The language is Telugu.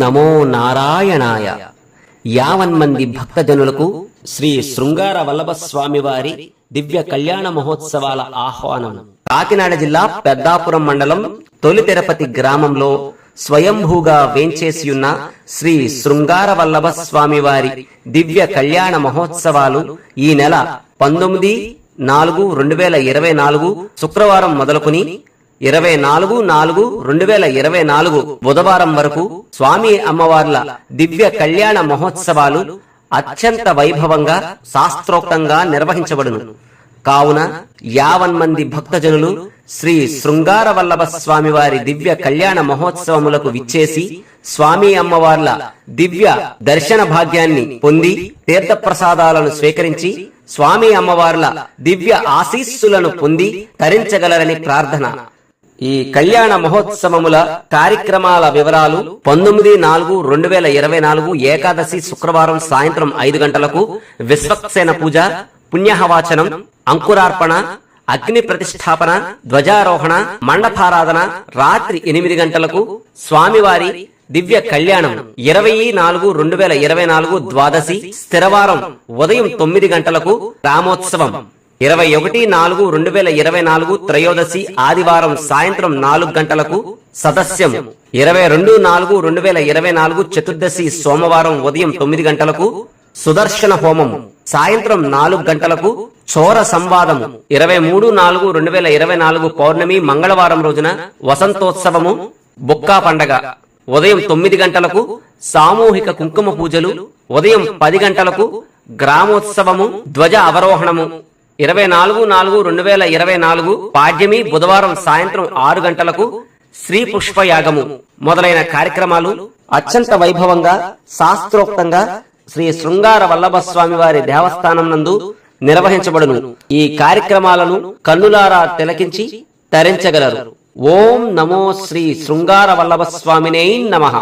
నమో నారాయణాయ. యావన్మంది భక్తజనులకు శ్రీ శృంగార వల్లభ స్వామివారి దివ్య కళ్యాణ మహోత్సవాల ఆహ్వానం. కాకినాడ జిల్లా పెద్దాపురం మండలం తొలి తిరుపతి గ్రామంలో స్వయంభూగా వేంచేసియున్న శ్రీ శృంగార వల్లభ స్వామివారి దివ్య కళ్యాణ మహోత్సవాలు ఈ నెల పంతొమ్మిది నాలుగు రెండు వేల ఇరవై నాలుగు శుక్రవారం మొదలుకుని ఇరవై నాలుగు నాలుగు రెండు వేల ఇరవై నాలుగు బుధవారం వరకు స్వామి అమ్మవార్ల దివ్య కళ్యాణ మహోత్సవాలు అత్యంత వైభవంగా శాస్త్రోక్తంగా నిర్వహించబడును. కావున యావన్ మంది భక్తజనులు శ్రీ శృంగార వల్లభ స్వామివారి దివ్య కళ్యాణ మహోత్సవములకు విచ్చేసి స్వామి అమ్మవార్ల దివ్య దర్శన భాగ్యాన్ని పొంది తీర్థప్రసాదాలను స్వీకరించి స్వామి అమ్మవార్ల దివ్య ఆశీస్సులను పొంది తరించగలరని ప్రార్థన. ఈ కళ్యాణ మహోత్సవముల కార్యక్రమాల వివరాలు పంతొమ్మిది నాలుగు రెండు వేల ఇరవై నాలుగు ఏకాదశి శుక్రవారం సాయంత్రం ఐదు గంటలకు విశ్వక్సేన పూజ పుణ్యహవాచనం అంకురార్పణ అగ్ని ప్రతిష్టాపన ధ్వజారోహణ మండపారాధన రాత్రి ఎనిమిది గంటలకు స్వామివారి దివ్య కళ్యాణం. ఇరవై నాలుగు రెండు వేల ఇరవై నాలుగు ద్వాదశి స్థిరవారం ఉదయం తొమ్మిది గంటలకు రామోత్సవం. ఇరవై ఒకటి నాలుగు రెండు వేల ఇరవై నాలుగు త్రయోదశి ఆదివారం సాయంత్రం నాలుగు గంటలకు సదస్యం. ఇరవై రెండు నాలుగు రెండు వేల ఇరవై నాలుగు చతుర్దశి సోమవారం ఉదయం తొమ్మిది గంటలకు సుదర్శన హోమం. సాయంత్రం నాలుగు గంటలకు చోర సంవాదం. ఇరవై మూడు నాలుగు రెండు వేల ఇరవై నాలుగు పౌర్ణమి మంగళవారం రోజున వసంతోత్సవము బొక్కా పండగ. ఉదయం తొమ్మిది గంటలకు సామూహిక కుంకుమ పూజలు ఉదయం పది గంటలకు గ్రామోత్సవము ధ్వజ అవరోహణము. ఇరవై నాలుగు నాలుగు రెండు వేల ఇరవై నాలుగు పాడ్యమి బుధవారం సాయంత్రం ఆరు గంటలకు శ్రీ పుష్పయాగము మొదలైన కార్యక్రమాలు అత్యంత వైభవంగా శాస్త్రోక్తంగా శ్రీ శృంగార వల్లభ స్వామి వారి దేవస్థానం నందు నిర్వహించబడును. ఈ కార్యక్రమాలను కన్నులారా తిలకించి తరించగలరు. ఓం నమో శ్రీ శృంగార వల్లభ స్వామినే నమః.